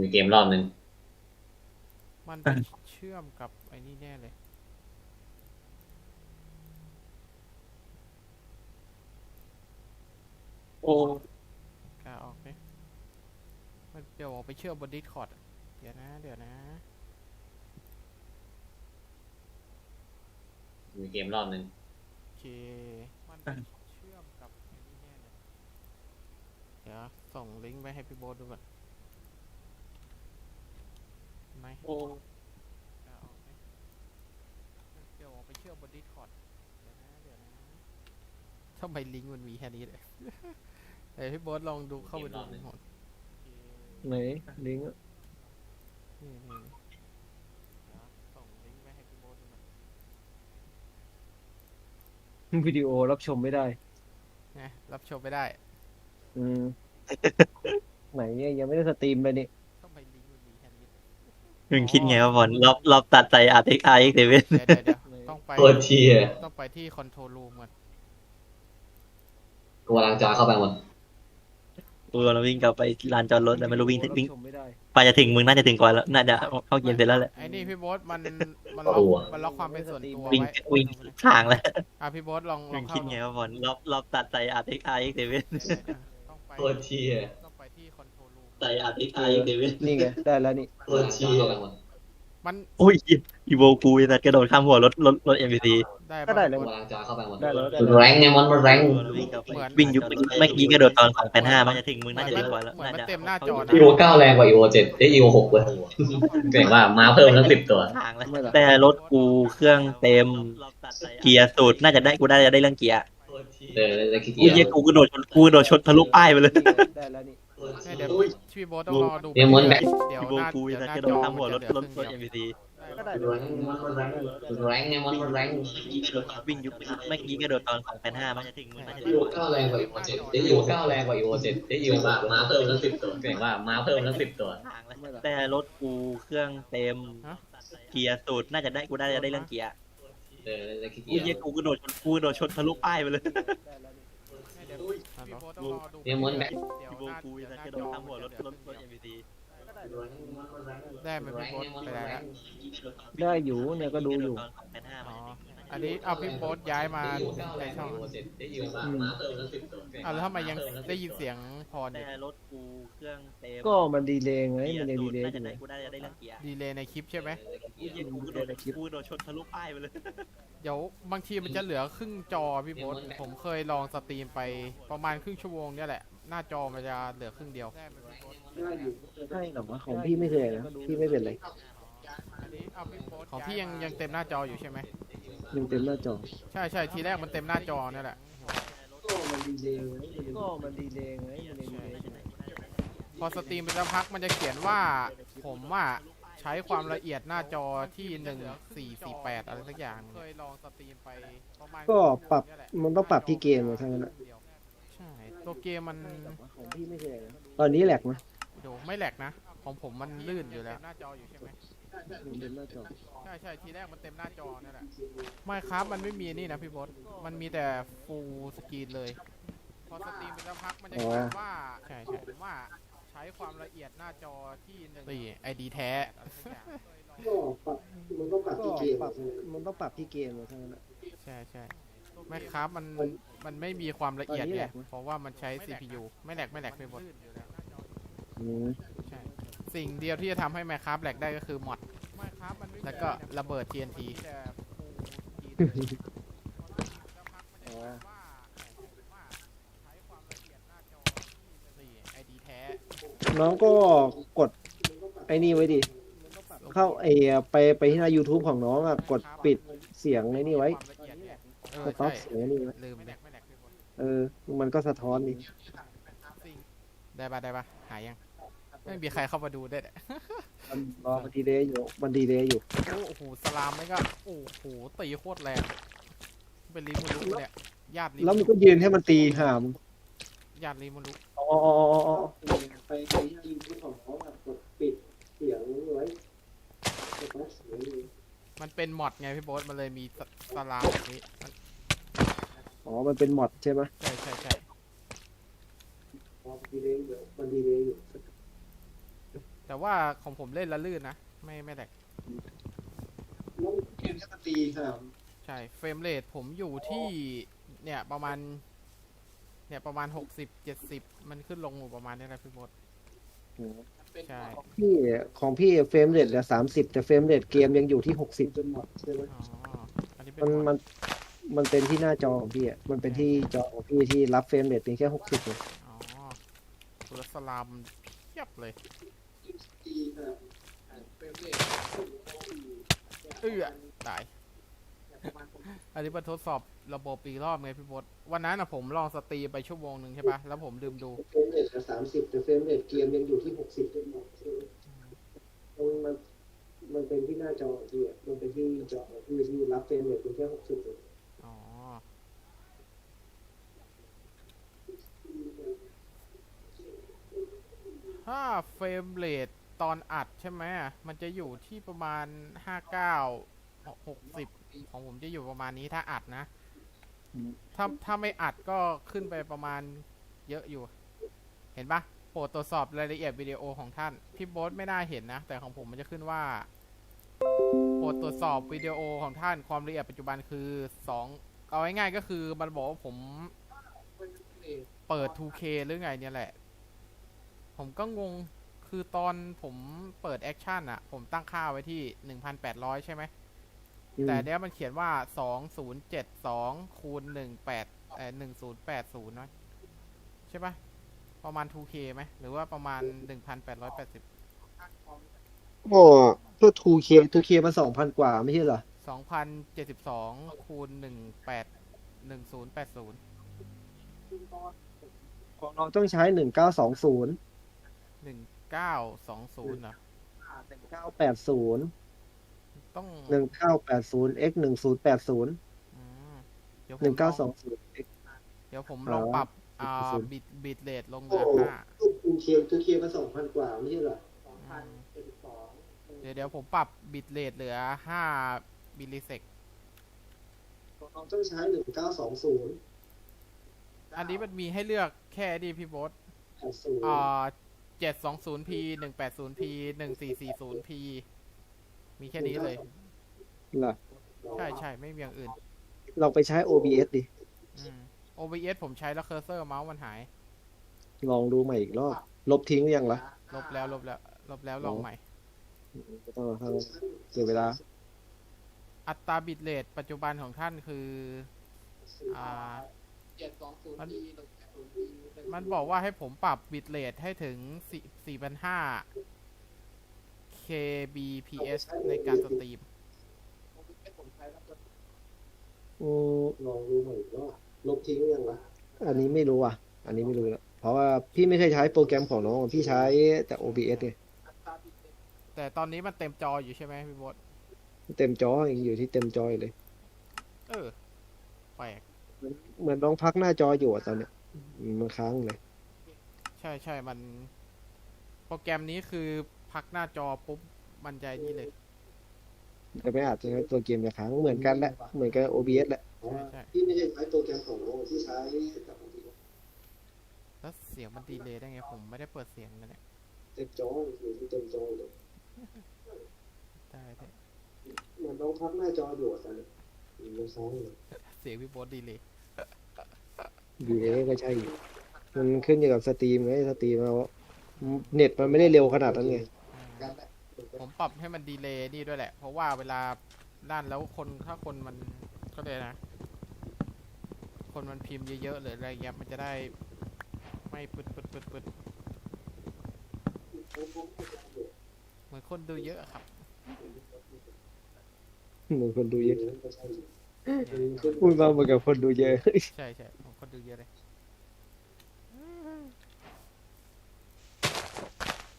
มีเกมรอบหนึ่งมันไปเชื่อมกับไอ้นี่แน่เลย โอ้กล้าออกไหมมันเดี๋ยวออกไปเชื่อมบนดิสคอร์ดเดี๋ยวนะ เดี๋ยวนะมีเกมรอบหนึ่งโอเค มันไปเชื่อมกับไอ้นี่แน่เลย เดี๋ยวส่งลิงก์ไปให้พี่โบ๊ทดูก่อน ไหมโอ้กล้าออกไหมมันเดี๋ยวออกไปเชื่อมบนดิสคอร์ดเดี๋ยวนะเดี๋ยวนะทำไมลิงก์มันมีแค่นี้เลย เดี๋ยวพี่โบ๊ทลองดูเข้าไปดูหมดไหนลิงก์อะนี่นี่นี่เดี๋ยวส่งลิงก์ไปให้พี่โบ๊ทดูหน่อยวิดีโอรับชมไม่ได้ นะรับชมไม่ได้ อืม ไหนเนี่ยยังไม่ได้สตรีมเลยนี่ ทำไมลิงก์มันมีแค่นี้เลย มึงคิดไงว่าบอลรอบรอบตัดใจอาร์เอ็กอาร์เอ็กเซเว่นเดี๋ยวเดี๋ยวเดี๋ยวต้องไปตัวทียต้องไปที่คอนโทรลรูมก่อนกูกำลังจอยเข้าไปหมดกูกำลังวิ่งกลับไปลานจอดรถแต่ไม่รู้วิ่งรับวิ่งชมไม่ได้ไปจะถึงมึงน่าจะถึงก่อนแล้วน่าจะเข้าเกมเสร็จแล้วแหละไอ้นี่พี่โบ๊ทมันมันล็อกตัวมันล็อกความเป็นส่วนตัววิ่งไว้วิ่งทางแล้วอะพี่โบ๊ทลองลมึองงเข้าคิดไงว่าบอลรอบรอบตัดใจอาร์เอ็กอาร์เอ็กเซเว่นเดี๋ยวเดี๋ยวเดี๋ยวต้องไปตัวทียต้องไป ใจอาร์เอ็กอาร์เอ็กเซเว่นนี่ไงได้แล้วนี่ตัวทียมันโอ้ยอีโวกูไอ้สัตว์กระโดดข้ามหัวรถรถรถเอ็มบีซีได้ก็ปะได้แล้วกูกำลังจอยเข้าไปหมดได้แล้วได้แล้วแรงไงมันมันแรงวิ่งกลับไปเหมือนวิ่งยุบเมื่อกี้กระโดดตอนสองแปดห้ามันจะถึงมึงน่าจะถึงก่อนแล้วเหมือนน่ามันจะเต็มหน้าจอนะอีโวเก้าแรงกว่าอีโวเจ็ดได้อีโวหกเลยเก่งว่ามาเพิ่มตั้งสิบตัวทางแล้วไม่หรอกแต่รถกูเครื่องเต็มเกียร์สูตรน่าจะได้กูน่าจะได้เรื่องเกียร์เออได้ขี้กูเกียจเหี้ยกูกระโดดชนกูกระโดดชนทะลุป้ายไปเลยนี่ไงได้แล้วนี่เนี่ยเดี๋ยวพี่โบ๊ทต้องรอดูเนี่ยมันแบเดี๋ยวอีโวหน้ากูเดี๋ยวนะหน้ากระจโดดอข้ามหัวรถมันจะรถเหลืรอถคเอ็รึ่มงบีซีก็ได้เดีแล้ยววแรงแรงไงมันมันแรงวิ่งยุบเมื่อกี้กระโดดตอนสองแปดห้ามันจะถึงมึงน่าจะอีโวเก้าแรงกว่าอีโวเจ็ดได้อีโวเก้าแรงกว่าอีโวเจ็ดได้อีโวมามาเพิ่มตั้งสิบตัวเก่งว่ามาเพิ่มตั้งสิบตัวทางแล้วแต่รถกูเครื่องเต็มเกียร์สูตรน่าจะได้กูน่าจะได้เรื่องเกียร์เออได้ขี้กูเกียจเหี้ยกูกระโดดชนกูกระโดดชนทะลุป้ายไปเลย ได้แล้วนี่เนี่ย เดี๋ยวพี่โบ๊ทต้องรอดูเนี่ยมันแบเดี๋ยวอีโวหน้ากูเดี๋ยวหนะน้ากระจโดอดข้ามหัวรถรถรถเอ็มบีซีก็ได้แล้วได้ไหมพี่โบ๊ทไปได้แล้วได้อยู่เนี่ยก็ดูอยู่ต อนสองแปดห้าอ๋ออันนี้เอาพี่โบ๊ทย้ายมาในช่องได้อีโวมามาเพิ่มตั้งสิบตัวอะแล้วทำไมยังได้ยินเสียงพรอแต่ยู่รถกูเครื่องเต็มก็มันดีเลย์ไงเกียมันร์ยังสูดีตรเลย์น่าอจะยู่ได้กูน่าจะได้เรื่องเกียร์ดีเลยในคลิปใช่ไหมกูเหี้ยกูกระโดดกูกระโดดชนทะลุป้ายไปเลยเดี๋ยวบางทีมันจะเหลือครึ่งจอพี่โบ๊ทผมเคยลองสตรีมไปประมาณครึ่งชั่วโมงเนี่ยแหละ หน้าจอมันจะเหลือครึ่งเดียวได้ไหมพี่โบ๊ทใช่หรอวะของพี่ไม่เคยนะพี่ไม่เป็นไร อันนี้เอาพี่โบ๊ทของพี่ยังยังเต็มหน้าจออยู่ใช่ไหม ยังเต็มหน้าจอใช่ใช่ทีแรกมันเต็มหน้าจอเนี่ยแหละก็มันดีเลย์ไงก็มันดีเลย์ไงมันยังดีเลย์อยู่พอสตรีมไปสักพักมันจะเขียนว่าผมอะใช้ความละเอียดหน้าจอที่หนึ่งสี่สี่แปดอะไรสักอย่างเคยลองสตรีมไปประมาณก็ปรับมันต้องปรับที่เกมเลยทั้งนั้นอะใช่ตัวเกมมันของพี่ไม่เคยนะตอนนี้แหลกไหมดูไม่แหลกนะของผมมันลื่นอยู่แล้วหน้าจออยู่ใช่ไหมยัง เต็มหน้าจอใช่ใช่ทีแรกมันเต็มหน้าจอเนี่ยแหละไม่ครับมันไม่มีนี่นะพี่บอสมันมีแต่ฟูลสกรีนเลย พอสตรีมไปสักพักมันจะเขียนว่าใช่ใช่ว่าใช้ความละเอียดหน้าจอที่หนึ่งนี่ไอดีแท้ก็ปรับมันต้องปรับที่เกมมันต้องปรับที่เกมเลยทั้งนั้นอะใช่ใช่ไม่ครับมันมันไม่มีความละเอียดตอนนี้ไงแหลกไหมเพราะว่ามันใช้ CPU ไม่แหลกไม่แหลกพี่บอสอืมใช่ สิ่งเดียวที่จะทำให้แมคครับแหลกได้ก็คือมอดแล้วก็ระเบิด TNT อ๋อนี่ไอดีแท้ น้องก็กดไอ้นี่ไว้ดิ เข้าไอ้ไปไปที่หน้า YouTube ของน้องอะ กดปิดเสียงไอ้นี่ไว้เอสอต็อใช่ปเสียงไอ้นี่ไว้ลืมเนี่ยเออ มันก็สะท้อนดิ ได้ปะได้ปะหายยัง ไม่มีใครเข้ามาดูด้วยเนี่ยมันรอมันดีเลยอยู่มันดีเลยอยู่โอ้โหสลามไม่ก็ โอ้โหตีโคตรแรงเป็นรีมูรุเนี่ยญาติรีแล้วมูมันรุก็ยืนให้มันตีหามญาติรีมูรุอ๋ออ๋ออ๋ออ๋อไปไปที่ YouTube ของน้องอะกดปิดเสียงไว้สต็อปเสียงดิมันเป็นมอดไงพี่โบ๊ทมันเลยมีสสลามแบบนี้มันอ๋อ มันเป็นมอดใช่ไหมใช่ใช่ใช่อ๋อดีเลยอยู่มันดีเลยอยู่ แต่ว่าของผมเล่นละลื่นนะ ไม่ไม่แหลกน้องเกมแค่มาตีครับใช่เฟรมเรทผมอยู่ที่เนี่ยประมาณ เนี่ยประมาณหกสิบเจ็ดสิบมันขึ้นลงอยู่ประมาณนี้แหละพี่บดใช่พี่ของพี่เฟรมเรทเหลือสามสิบแต่เฟรมเรทเกมยังอยู่ที่หกสิบจนหมดใช่ไหมอ๋ออันนี้เป็นมันหมมัดนมันเป็นที่หน้าจอของพี่อะมันเป็นที่จอของพี่ที่รับเฟรมเรทเพียงแค่หกสิบเลยอ๋อตุลสลามเทียบเลย เอื้อตายอันนี้มาทดสอบระบบอีกรอบไงพี่บดวันนั้นอะผมลองสตรีไปชั่วโมงหนึ่งใช่ปะแล้วผมลืมดูเฟรมเรทเหลือสามสิบแต่เฟรมเรทเกมยังอยู่ที่หกสิบจนหมดมันมันเป็นที่หน้าจอของพี่อะมันเป็นที่จอของพี่ที่รับเฟรมเรทเพียงแค่หกสิบเอ๋อ ถ้าเฟรมเรทตอนอัดใช่ไหมมันจะอยู่ที่ประมาณห้าเก้าหกสิบของผมจะอยู่ประมาณนี้ถ้าอัดนะ ถ้าถ้าไม่อัดก็ขึ้นไปประมาณเยอะอยู่ เห็นปะโปรดตรวจสอบรายละเอียดวิดีโอของท่าน พี่โบ๊ทไม่น่าเห็นนะ แต่ของผมมันจะขึ้นว่า โปรดตรวจสอบวิดีโอของท่านความละเอียดปัจจุบันคือสองเอาง่ายๆก็คือมันบอกว่าผมเปิด 2K หรือไงเนี่ยแหละ ผมก็งงคือตอนผมเปิดแอคชั่นอะผมตั้งค่าไว้ที่1,800ใช่ไหม แต่เนี้ยมันเขียนว่า2072คูณ18เอ่อ1080เนอะใช่ปะประมาณ 2K ไหม หรือว่าประมาณ1,880โอ้ก็ 2K 2K มาสองพันกว่าไม่ใช่เหรอ2,072คูณ18 1080ของเราต้องใช้หนึ่งเก้าสองศูนย์ 1920เหรอหนึ่งเก้าแปดศูนย์ต้องหนึ่งเก้าแปดศูนย์ x หนึ่งศูนย์แปดศูนย์อืมเดี๋ยวผหนึ่มงเก้าลสอองงศูนย์ x เดี๋ยวผมลองปรับอ่าศูนย์บิตบิตเรทลงเหลือห้าทูเคทูเคมาสองพันกว่า ไม่ใช่เหรอเดี๋ยวเดี๋ยวผมปรับบิตเรทเหลือห้ามิลลิเซกของเราต้องใช้หนึ่งเก้าสองศูนย์อันนี้มันมีให้เลือกแค่ดีพี่โบสแปดศูนย์อ่า เจ็ดสองศูนย์พีหนึ่งแปดศูนย์พีหนึ่งสี่สี่ศูนย์พีมีแค่นี้เลย เหรอใช่ใช่ไม่มีอย่างอื่นเราไปใช้ OBS ดิ อืม OBS ผมใช้แล้วเคอร์เซอร์เมาส์มันหาย ลองดูใหม่อีกรอบ ลบทิ้งหรือยังล่ะลบแล้วลบแล้วลบแล้วลองใหม่ ไม่ต้องทำเสียเวลา อัตราบิตเรทปัจจุบันของท่านคือ อ่ามัน มันบอกว่าให้ผมปรับบิตเรทให้ถึง4 4,500 kbps ในการสตรีมอืมลองดูใหม่อีกรอบลบทิ้งหรือยังล่ะอันนี้ไม่รู้อะ อันนี้ไม่รู้ละเพราะว่าพี่ไม่เคยใช้โปรแกรมของน้องพี่ใช้แต่ OBS ไงแต่ตอนนี้มันเต็มจออยู่ใช่ไหมพี่บดเต็มจอยังอยู่ที่เต็มจออยู่เลย เออแปลกเหมือนน้องพักหน้าจออยู่อะตอนเนี้ย มันค้างเลย ใช่ใช่มัน โปรแกรมนี้คือพักหน้าจอปุ๊บ มันใจนี่เลย แต่ไม่อาจจะตัวเกมจะค้างเหมือนกันแหละเหมือนกับ OBS แหละใช่ใช่พี่ไม่ใช่ใช้โปรแกรมของน้องที่ใช้แต่ OBS แล้วเสียงมันดีเลยได้ไงผมไม่ได้เปิดเสียงนะเนี่ยเต็มจออยู่ที่เต็มจอเลยได้ได้เหมือนน้องพักหน้าจออยู่อะตอนเนี้ยมันค้างเลยเสียงพี่บดดีเลย ดีเลยก็ใช่อยู่มันขึ้นอยู่กับสตรีมไงสตรีมเราเน็ตมันไม่ได้เร็วขนาดนั้นไงผมปรับให้มันดีเลย์นี่ด้วยแหละ เพราะว่าเวลาด้านแล้วคนถ้าคนมันก็เลยนะ คนมันพิมพ์เยอะๆหรืออะไรเงี้ยมันจะได้ไม่ปึดปึดปึดปึดเหมือนคนดูเยอะอะครับเหมือนคนดูเยอะพูดมาเหมือนกับคนดูเยอะ ใช่ใช่ผม คนดูเยอะเลย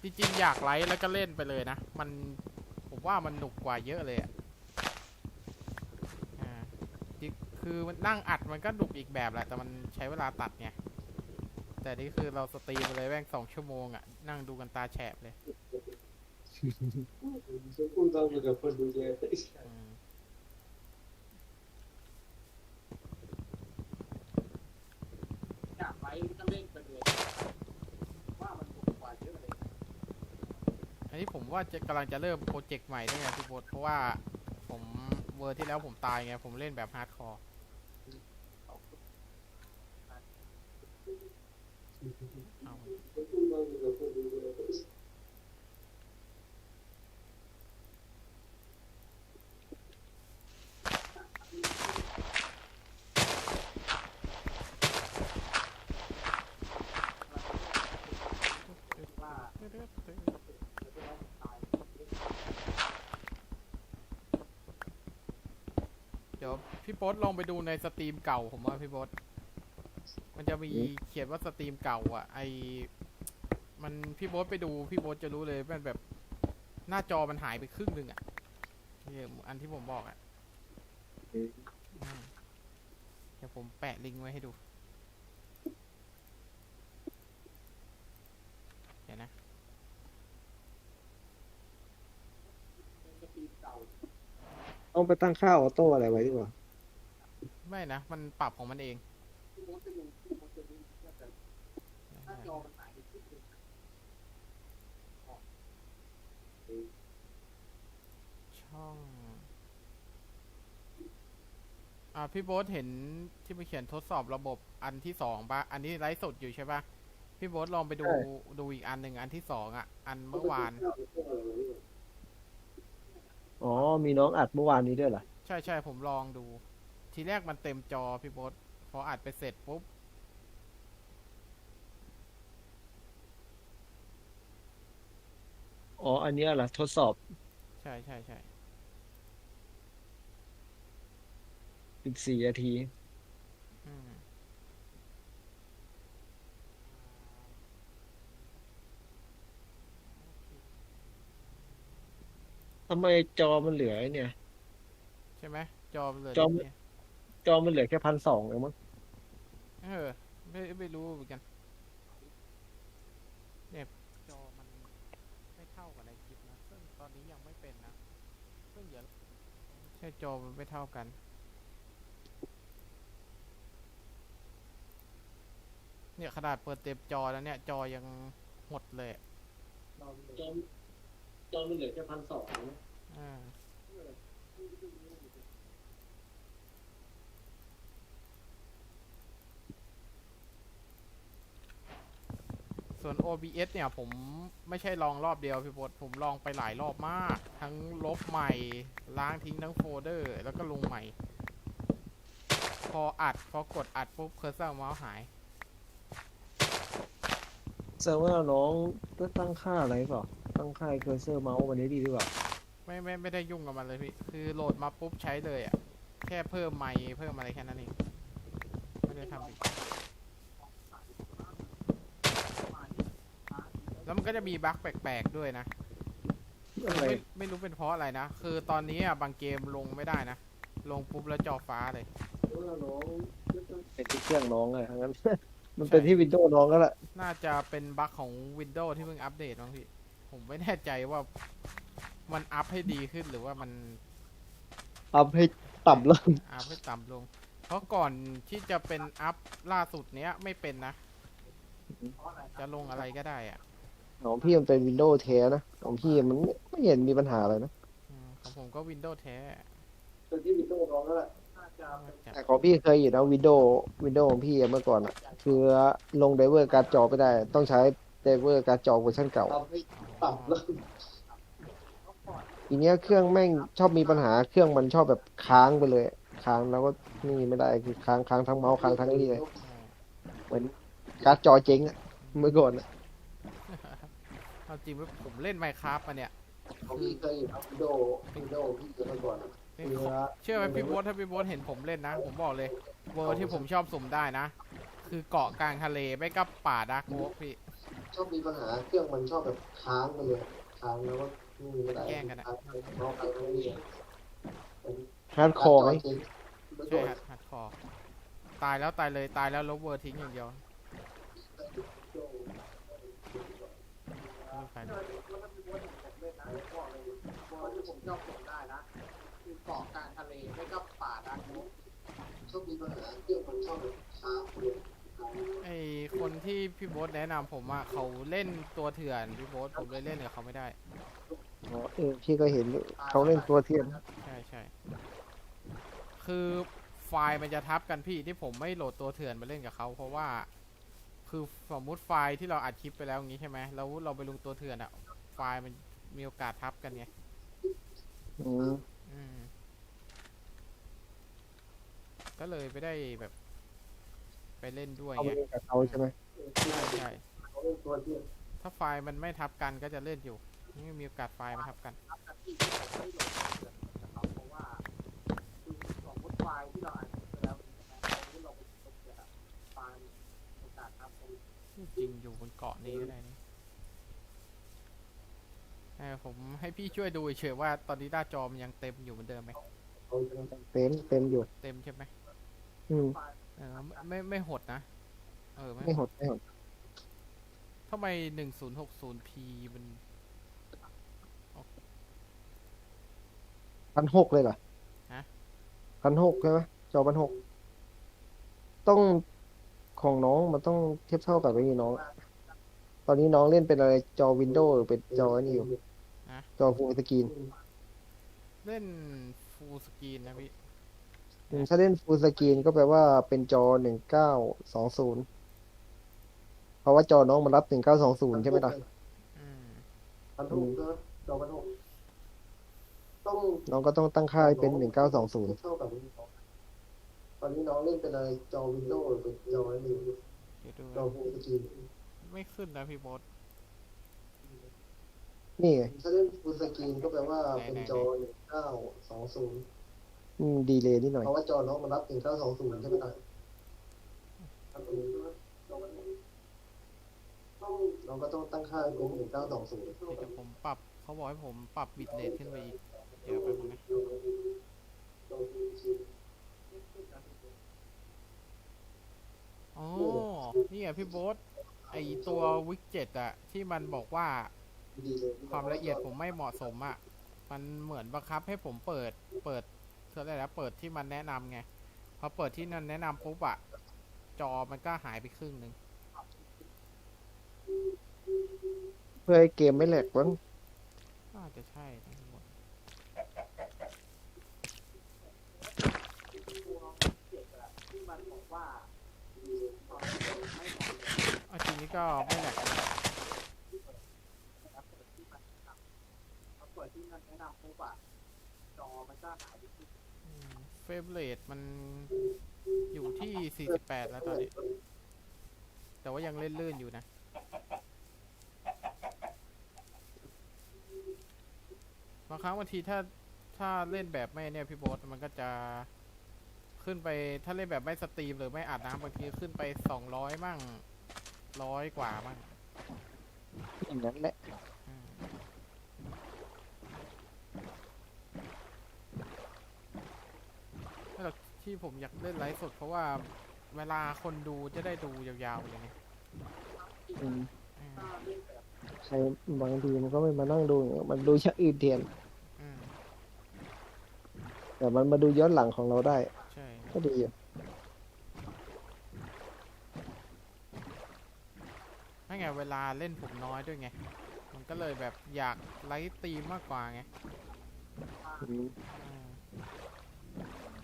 จริงๆ อยากไลฟ์แล้วก็เล่นไปเลยนะ มันผมว่ามันหนุกกว่าเยอะเลยอะอ่าที่คือมันนั่งอัดมันก็หนุกอีกแบบแหละ แต่มันใช้เวลาตัดไง แต่นี่คือเราสตรีมไปเลยแม่งสองชั่วโมงอะนั่งดูกันตาแฉบเลย พูดมาเหมือนกับคนดูเยอะ อันนี้ผมว่าจะกำลังจะเริ่มโปรเจกต์ใหม่ด้วยไงพี่โบทเพราะว่าผมเวอร์ที่แล้วผมตายไง ผมเล่นแบบฮาร์ดคอร์เอา เดี๋ยวพี่ โป๊ตลองไปดูในสตรีมเก่าผมว่าพี่โป๊ตมันจะมีเขียนว่าสตรีมเก่า อะ ไอมันพี่โบ๊ทไปดูพี่โบ๊ทจะรู้เลยมันแบบหน้าจอมันหายไปครึ่งหนึ่งอะเนี่ยอันที่ผมบอกอะเดี๋ยวผมแปะลิงก์ไว้ให้ดูเดี๋ยวนะต้องไปตั้งค่าออโต้อะไรไว้ดีกว่า ไม่นะ มันปรับของมันเองช่อง อ่า พี่โบ๊ทเห็นที่ไปเขียนทดสอบระบบอันที่สองปะอันนี้ไลฟ์สดอยู่ใช่ปะพี่โบ๊ทลองไปดูดูอีกอันหนึ่งอันที่สองอะ อันเมื่อวาน อ๋อ มีน้องอัดเมื่อวานนี้ด้วยเหรอ ใช่ใช่ผมลองดู ทีแรกมันเต็มจอพี่โบ๊ทพออัดไปเสร็จปุ๊บ อ๋อ อันเนี้ยเหรอทดสอบใช่ใช่ใช่อีกสี่นาที อืมทำไมจอมันเหลือไอ้เนี่ย ใช่ไหมจอมันเหลยจอมัน จอมันเหลือแค่พันสองเองมั้งเออ ไม่ไม่รู้เหมือนกัน เนี่ยจอมันไม่เท่ากับในคลิปนะ ซึ่งตอนนี้ยังไม่เป็นนะซึ่งเดี๋ยวใช่จอมันไม่เท่ากัน เนี่ยขนาดเปิดเต็มจอแล้วเนี่ย จอยังหดเลยอะจอจอมันเหลือแค่พันสองอ่า ส่วน OBS เนี่ยผมไม่ใช่ลองรอบเดียวพี่บดผมลองไปหลายรอบมาก ทั้งลบใหม่ล้างทิ้งทั้งโฟลเดอร์ แล้วก็ลงใหม่ พออัดพอกดอัดปุ๊บเคอร์เซอร์เมาส์หายแสดงว่าน้องก็ตั้งค่าอะไรเปล่าตั้งค่าเคอร์เซอร์เมาส์วันนี้ดีหรือเปล่าไม่ไม่ไม่ได้ยุ่งกับมันเลยพี่ คือโหลดมาปุ๊บใช้เลยอะ่ะ แค่เพิ่มไมค์เพิ่มอะไรแค่นั้นเอง ไม่ได้ทำอีก แล้วมันก็จะมีบั๊กแปลกๆด้วยนะ อะไรไม่ไม่รู้เป็นเพราะอะไรนะ คือตอนนี้อะบางเกมลงไม่ได้นะ ลงปุ๊บแล้วจอฟ้าเลย เป็นที่เครื่องน้องอะทั้งนั้น มันเป็นที่วินโดว์น้องก็แหละน่าจะเป็นบั๊กของ Windows ที่เพิ่งอัปเดตมั้งพี่ ผมไม่แน่ใจว่ามันอัพให้ดีขึ้นหรือว่ามันอัพให้ต่ำลงอัพให้ต่ำลง เพราะก่อนที่จะเป็นอัพล่าสุดเนี้ยไม่เป็นนะ จะลงอะไรก็ได้อะ ของพี่มันเป็นวินโดว์แท้นะของพี่มันไม่ไม่เห็นมีปัญหาอะไรนะอืมของผมก็ Windows แท้เป็นที่วินโดว์น้องก็แหละน่าจะแต่ของพี่เคยอยู่นะวินโดว์วินโดว์ของพี่อะเมื่อก่อนอะคือลงไดเวอร์การ์ดจอไม่ได้ ต้องใช้ไดเวอร์การ์ดจอเวอร์ชันเก่าต่ำลงทีเนี้ยเครื่องแม่งชอบมีปัญหาเครื่องมันชอบแบบค้างไปเลย ค้างแล้วก็นี่ไม่ได้คือค้างค้างทั้งเมาส์ค้างทั้งไอ้นี่เลยเหมือนการ์ดจอเจ๊งอะเมื่อก่อนอะ เอาจริงว่าผมเล่น Minecraft มาเนี่ยของพี่เคยอยู่วินโดว์วินโดว์พี่เมื่อก่อนนี่เชื่อไหมพี่โบ๊ทถ้าพี่โบ๊ทเห็นผมเล่นนะ ผมบอกเลยเวอร์ที่ผมชอบสุ่มได้นะ คือเกาะกลางทะเลไม่ก็ป่าดาร์กโอ๊กพี่ ชอบมีปัญหาเครื่องมันชอบแบบค้างไปเลยค้างแล้วก็นี่ไม่ได้แกล้งกันอะเมาส์ค้างทั้งนี่ฮาร์ดคอร์ไหม ใช่ฮัดฮัดคอร์ตายแล้วตายเลยตายแล้วลบเวอร์ทิ้งอย่างเดียว ไม่มีใครเลยที่ผมชอบผมได้นะคือเกาะกลางทะเลไม่ก็ป่าดักชอบมีปัญหาเครื่องมันชอบแบบค้างไปเลยไอคนที่พี่พี่โบ๊ทแนะนำผมอะเขาเล่นตัวเถื่อนพี่โบ๊ทผมเลยเล่นกับเขาไม่ได้ อ๋อเออพี่ก็เห็นอยู่เขาเล่นตัวเทียนใช่ใช่คือไฟล์มันจะทับกันพี่ที่ผมไม่โหลดตัวเถื่อนมาเล่นกับเขาเพราะว่า คือสมมุติไฟล์ที่เราอัดคลิปไปแล้วอย่างนี้ใช่ไหมแล้วเราไปลงตัวเถื่อนอะไฟล์มันมีโอกาสทับกันไงอืมอืม ก็เลยไปได้แบบ ไปเล่นด้วยเขาไงไปเล่นกับเขาใช่ไหมใช่ใช่ถ้าไฟล์มันไม่ทับกันก็จะเล่นอยู่นี่มีโอกาสไฟล์มาทับกัน จริงอยู่บนเกาะนี้ก็ได้นี่เออผมให้พี่ช่วยดูเฉยๆว่าตอนนี้หน้าจอมันยังเต็มอยู่เหมือนเดิมไหมเต็มเต็มอยู่เต็มใช่ไหมอืมเออไม่ไม่ไม่หดนะ เออไม่ไม่หดไม่หดทำไมหนึ่งศูนย์หกศูนย์พีมันพันหกเลยเหรอฮะ พันหกใช่ไหมจอพันหกต้อง ของน้องมันต้องเทียบเท่ากับไอ้นี่น้อง ตอนนี้น้องเล่นเป็นอะไรจอวินโดว์หรือเป็นจออันนี้อยู่ฮะ จอฟูลสกรีนเล่นฟูลสกรีนนะพี่อืมถ้าเล่นฟูลสกรีนก็แปลว่าเป็นจอหนึ่งเก้าสองศูนย์เพราะว่าจอน้องมันรับหนึ่งเก้าสองศูนย์ใช่ไหมล่ะ อืมพันหกจอพันหกต้องน้องก็ต้องตั้งค่าให้เป็นหนึ่งเก้าสองศูนย์ ตอนนี้น้องเล่นเป็นอะไรจอวินโดว์หรือเป็นจออันนี้เดี๋ยวดูจอฟูลสกรีนไม่ขึ้นนะพี่โบอสนี่ไงถ้าเล่นฟูลสกรีนก็แปลว่าเป็นจอหนึ่งเก้าสองศูนย์อืมดีเลยนิดหน่อยเพราะว่าจอน้องมันรับหนึ่งเก้าสองศูนย์ใช่ไหมล่ะเราก็ต้องตั้งค่าเป็นหนึ่งเก้าสองศูนย์เดี๋ยวผมปรับเขาบอกให้ผมปรับบิตเรทขึ้นไปอีกเดี๋ยวแป๊บนึงนะ อ๋อ นี่ไงพี่โบอสไอตัววิกเจ็ตอะที่มันบอกว่าดีเลยความละเอียดผมไม่เหมาะสมอะ่ะมันเหมือนบังคับให้ผมเปิด เปิดเท่าไหร่แล้วเปิดที่มันแนะนำไง พอเปิดที่นั่นแนะนำปุ๊บอะ่ะจอมันก็หายไปครึ่งหนึ่งเพื่อให้เกมไม่แหลกมั้งน่าจะใช่ทั้งหมดเอาจริง นี้ก็ไม่แหลกนะเฟรมเรทมันอยู่ที่ 48 แล้วตอนนี้ แต่ว่ายังเล่นลื่นอยู่นะ บางครั้งบางทีถ้าถ้าเล่นแบบไม่เนี่ยพี่โบ๊ทมันก็จะขึ้นไปถ้าเล่นแบบไม่สตรีมหรือไม่อาบน้ำบางทีขึ้นไปสองร้อยมั่ง ร้อยกว่ามั่งอย่างนั้นแหละอืมแล้วที่ผมอยากเล่นไลฟ์สดเพราะว่าเวลาคนดูจะได้ดูยาวๆเลยไงอืมอืมใครบางทีมันก็ไม่มานั่งดูอย่างเงี้ยมันดูอย่างอื่นแทนอืมแต่มันมาดูย้อนหลังของเราได้ ใช่ ก็ดีอยู่ ไม่ไงเว ลาเล่นผมน้อยด้วยไง มันก็เลยแบบอยากไลฟ์สตรีมมากกว่าไงอืมอืม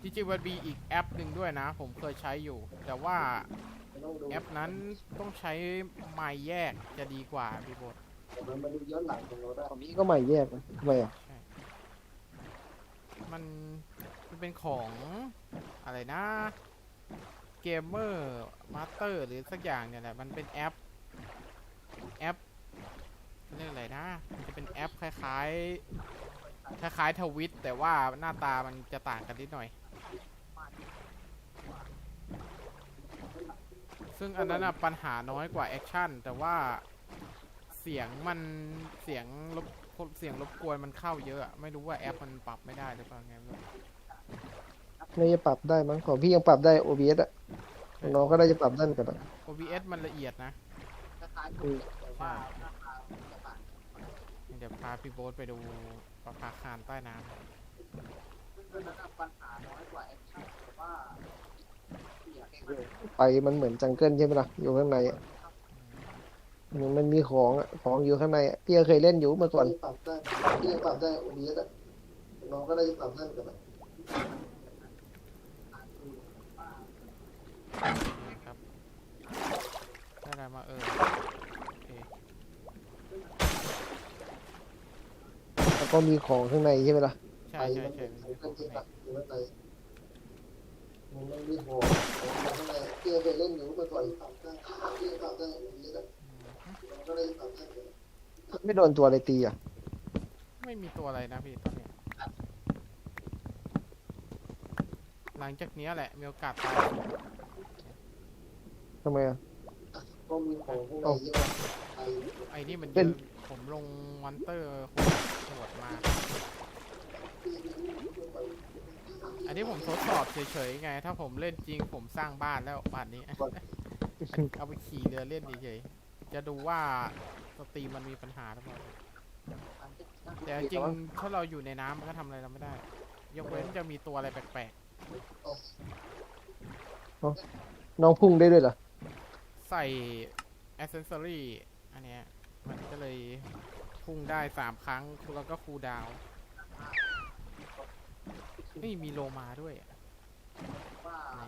จริงๆมันมีอีกแอปหนึ่งด้วยนะ ผมเคยใช้อยู่ แต่ว่าแอปนั้นต้องใช้ไมค์แยกจะดีกว่าพี่โบทมันมาดูย้อนหลังของเราได้ของนี้ก็ใหม่แยกนะทำไมอะใช่มันมันเป็นของอะไรนะเกมเมอร์มาสเตอร์หรือสักอย่างเนี่ยแหละ มันเป็นแอป แอปเรียกอะไรนะ มันจะเป็นแอปคล้ายๆ คล้ายๆทวิต แต่ว่าหน้าตามันจะต่างกันนิดหน่อย ซึ่งอันนั้นนะปัญหาน้อยกว่าแอคชั่น แต่ว่าเสียงมันเสียงรบเสียงรบกวนมันเข้าเยอะอะไม่รู้ว่าแอปมันปรับไม่ได้หรือเปล่าไงไม่รู้ไม่จะปรับได้มั้งของพี่ยังปรับได้ OBS อะของน้องก็ได้จะปรับได้เหมือนกันอะ OBS มันละเอียดนะ อืมใช่เดี๋ยวพาพี่โบ๊ทไปดูปลาคาคารใต้น้ำไปมันเหมือนจังเกิลใช่ไหมล่ะ อยู่ข้างในอะอืมมันมันมีของอะของอยู่ข้างในอะพี่ก็เคยเล่นอยู่เมื่อก่อน ปรับได้พี่ปรับได้วันนี้อะน้องก็ได้ปรับได้เหมือนกันครับได้อะไรมาเออโอเค แล้ว ก็มีของข้างในใช่ไหมล่ะใช่ใช่ใช่มันมีของข้างในมันมีของข้างในพี่เคยเล่นอยู่เมื่อก่อนปรับได้พี่ปรับได้วันนี้อะน้องก็ได้ปรับได้ไม่โดนตัวอะไรตีอะ ไม่มีตัวอะไรนะพี่ตอนเนี้ยหลังจากเนี้ยแหละมีโอกาสตายทำไมอะ ก็มีของข้างในเยอะ ไอ้นี่มันเป็เยนอะผมลงมอนเตอร์โหดมา อันนี้ผมทดสอบเฉยๆไง ถ้าผมเล่นจริงผมสร้างบ้านแล้วป่านนี้ เอาไปขี่เรือเล่นเฉยๆจะดูว่าสตรีมมันมีปัญหาหรือเปล่าแต่จริงๆถ้าเราอยู่ในน้ำมันก็ทำอะไรเราไม่ได้ ยกเว้นจะมีตัวอะไรแปลกน้องพุ่งได้ด้วยเหรอ ๆ ใส่ accessory อัน เนี้ยมันก็เลยพุ่งได้สามครั้งแล้วก็คูลดาวน์นี่มีโลมาด้วยอะไหน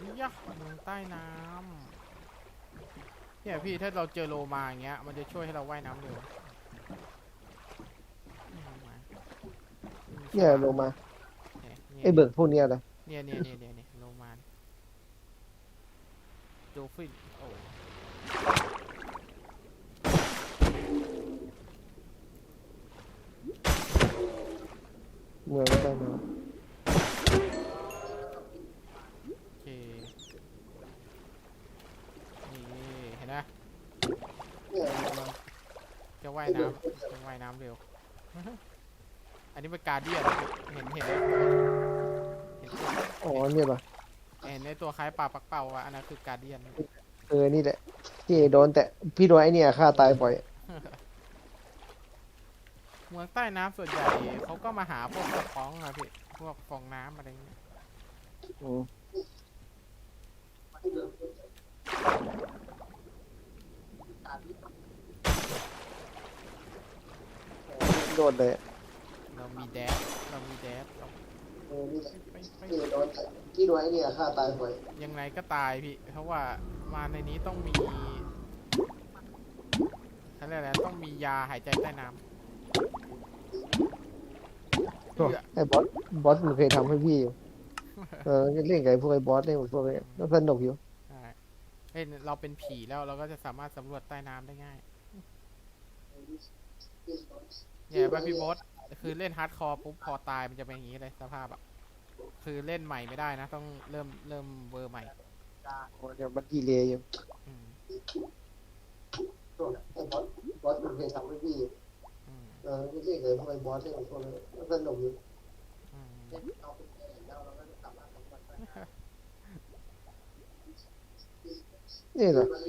นี่ยะเมืองใต้น้ำเนี่ยพี่ถ้าเราเจอโลมาอย่างเงี้ย มันจะช่วยให้เราว่ายน้ำเร็วนี่โลมาเนี่ยลงมาเนี่ยไอ้เบิกพวกเนี้ยนะ เนี่ยเนี่ยเนี่ยเนี่ยเนี่ยโลมาโดฟินโอ้เมืองได้มาโอเค นี่เห็นไหมเนี่ยลงมาจะว่ายน้ำจะว่ายน้ำเร็ว อันนี้เป็นการเดียนเห็นเห็นไหมเห็นตัวอ๋อเนี่ยป่ะ เห็นในตัวคล้ายปลาปักเป่าอะอันนั้นคือการเดียนเออ นี่แหละพี่โดนแต่พี่โดนไอ้เนี่ยฆ่าตายบ่อย เมืองใต้น้ำส่วนใหญ่เขาก็มาหาพวกกระป๋องอะพี่พวกฟองน้ำอะไรเงี้ยอืมโดนเลย เรามีแดดเรามีแดด เราเออนี่แหละไปไปพี่โดนแต่พี่โดนไอ้เนี่ยฆ่าตายบ่อยยังไงก็ตายพี่ เพราะว่ามาในนี้ต้องมีเขาเรียกอะไรต้องมียาหายใจใต้น้ำเพื่อไอ้บอสบอสมันเคยทำให้พี่อยู่เออเล่นกับไอ้พวกไอ้บอสเล่นกับพวกไอ้แล้วสนุกอยู่ใช่เอ้ยเราเป็นผีแล้วเราก็จะสามารถสำรวจใต้น้ำได้ง่ายเนี่ยป่ะพี่โบอส คือเล่นฮาร์ดคอร์ปุ๊บพอตายมันจะเป็นอย่างนี้เลยสภาพอะคือเล่นใหม่ไม่ได้นะ ต้องเริ่มเริ่มเวอร์ใหม่โอ้เดี๋ยวมันดีเลยอยู่อืมไอ้บอสบอสมันเคยทำให้พี่อยู่อืมเออเล่นกับไอ้พวกไอ้บอสเล่นกับพวกไอ้แล้วสนุกอยู่อืมนี่เหรอเป็น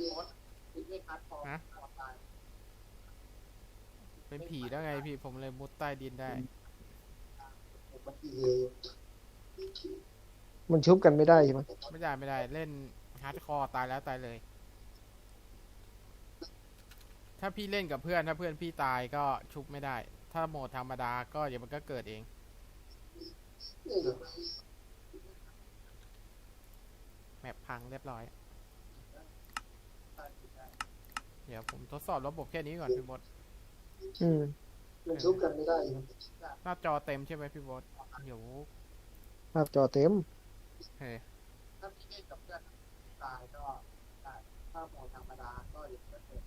ผีแล้วไงพี่ผมเลยมุดใต้ดินได้ มันชุบกันไม่ได้ใช่ไหมไม่ได้ไม่ได้เล่นฮาร์ดคอร์ตายแล้วตายเลย ถ้าพี่เล่นกับเพื่อนถ้าเพื่อนพี่ตายก็ชุบไม่ได้ ถ้าโหมดธรรมดาก็เดี๋ยวมันก็เกิดเองนี่เหรอแมปพังเรียบร้อย เดี๋ยวผมทดสอบระบบแค่นี้ก่อนพี่บด อืมมันชุบกันไม่ได้หน้าจอเต็มใช่ไหมพี่บอสเดี๋ยวภาจอเต็ม เฮ้ถ้าพี่เล่นกับเพื่อนตายก็ได้ถ้าหมดธรรมดาก็อย่างนั้นเลย